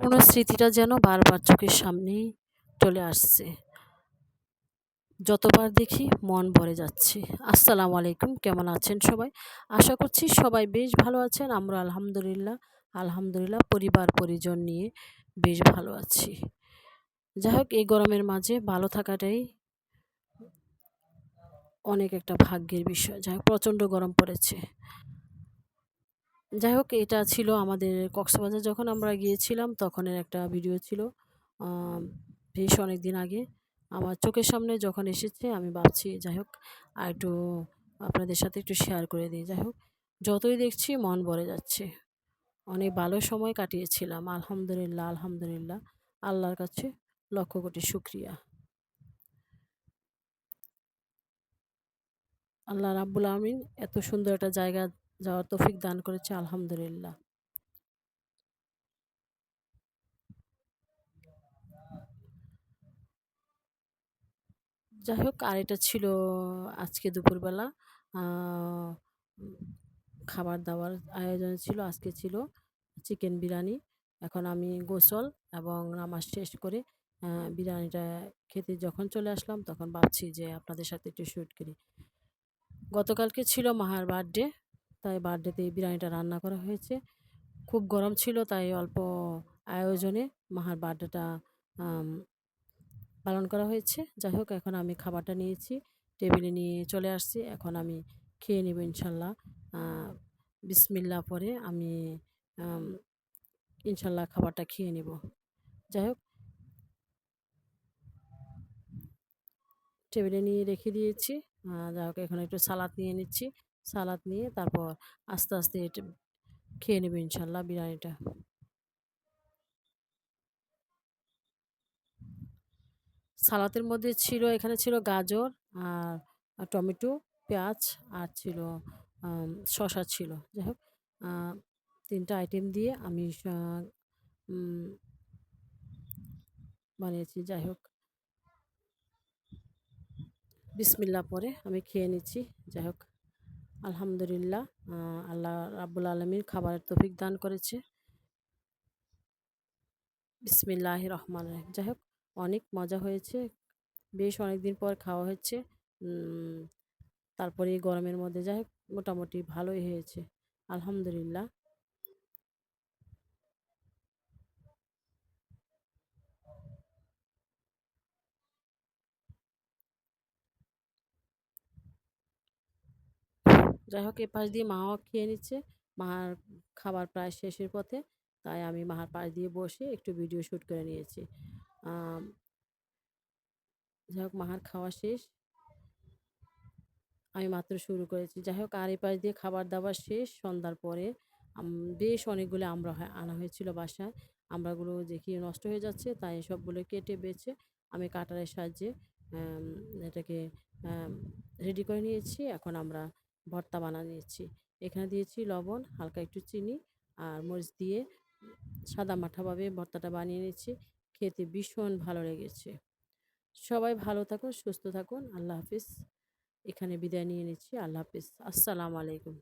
পুরো স্মৃতিটা যেন বারবার চোখের সামনেই চলে আসছে। যতবার দেখি মন ভরে যাচ্ছে। আসসালামু আলাইকুম, কেমন আছেন সবাই? আশা করছি সবাই বেশ ভালো আছেন। আমরা আলহামদুলিল্লাহ আলহামদুলিল্লাহ পরিবার পরিজন নিয়ে বেশ ভালো আছি। যাই হোক এই গরমের মাঝে ভালো থাকাটাই অনেক একটা ভাগ্যের বিষয়। যাই হোক প্রচণ্ড গরম পড়েছে। যাই হোক এটা ছিল আমাদের কক্সবাজার। যখন আমরা গিয়েছিলাম, তখনের একটা ভিডিও ছিল বেশ অনেক দিন আগে। আমার চোখের সামনে যখন এসেছে, আমি ভাবছি যাই হোক আর একটু আপনাদের সাথে একটু শেয়ার করে দিই। যাই হোক যতই দেখছি, মন ভরে যাচ্ছে। অনেক ভালো সময় কাটিয়েছিলাম, আলহামদুলিল্লাহ আলহামদুলিল্লাহ। আল্লাহর কাছে লক্ষ কোটি শুক্রিয়া। আল্লাহ রাব্বুল আমিন এত সুন্দর একটা জায়গা যাওয়ার তৌফিক দান করেছে, আলহামদুলিল্লাহ। যাই হোক, আর এটা ছিল আজকে দুপুরবেলা। খাবার দাবার আয়োজন ছিল, আজকে ছিল চিকেন বিরিয়ানি। এখন আমি গোসল এবং নামাজ শেষ করে বিরিয়ানিটা খেতে যখন চলে আসলাম, তখন ভাবছি যে আপনাদের সাথে একটু শ্যুট করি। গতকালকে ছিল মাহার বার্থডে তাই বার্থডেতে এই বিরিয়ানিটা রান্না করা হয়েছে। খুব গরম ছিল, তাই অল্প আয়োজনে মাহার বার্থডেটা পালন করা হয়েছে। যাই হোক, এখন আমি খাবারটা নিয়েছি, টেবিলে নিয়ে চলে আসছি। এখন আমি খেয়ে নেব ইনশাল্লাহ। বিসমিল্লা পরে আমি ইনশাল্লাহ খাবারটা খেয়ে নেব। যাই হোক। টেবিলে নিয়ে রেখে দিয়েছি। যাই হোক, এখন একটু সালাদ নিয়ে নিচ্ছি। সালাদ নিয়ে তারপর আস্তে আস্তে এটা খেয়ে নেবে ইনশাল্লাহ বিরিয়ানিটা। সালাতের মধ্যে ছিল, এখানে ছিল গাজর আর টমেটো, পেঁয়াজ আর ছিল শশা ছিল। যাই হোক তিনটা আইটেম দিয়ে আমি বানিয়েছি। যাই হোক। বিসমিল্লা পরে আমি খেয়ে নিচ্ছি। যাই হোক। আলহামদুলিল্লাহ আল্লাহ রাবুল আলমীর খাবারের তফিক দান করেছে। বিসমিল্লাহ রহমান যাই হোক, অনেক মজা হয়েছে, বেশ অনেক দিন পর খাওয়া হয়েছে। তারপরে গরমের মধ্যে যাই হোক, মোটামুটি ভালোই হয়েছে, আলহামদুলিল্লাহ। যাই হোক এ পাশ দিয়ে মাও খেয়ে নিচ্ছে। মার খাবার প্রায় শেষের পথে। তাই আমি মাহার পাশ দিয়ে বসে একটু ভিডিও শ্যুট করে নিয়েছি। যাই হোক মাহার খাওয়া শেষ। আমি মাত্র শুরু করেছি। যাই হোক আর এই পাশ দিয়ে খাবার দাবার শেষ। সন্ধ্যার পরে বেশ অনেকগুলো আমরা আনা হয়েছিল বাসায়। আমরাগুলো দেখি নষ্ট হয়ে যাচ্ছে, তাই সবগুলো কেটে বেছে আমি কাটারের সাহায্যে এটাকে রেডি করে নিয়েছি। এখন আমরা ভর্তা বানা নিয়েছি এখানে দিয়েছি লবণ, হালকা একটু চিনি আর মরিচ দিয়ে সাদা মাঠাভাবে ভর্তাটা বানিয়ে নিয়েছি। খেতে ভীষণ ভালো লেগেছে। সবাই ভালো থাকুন, সুস্থ থাকুন। আল্লাহ হাফিজ। এখানে বিদায় নিয়ে নিচ্ছি। আল্লাহ হাফিজ। আসসালামু আলাইকুম।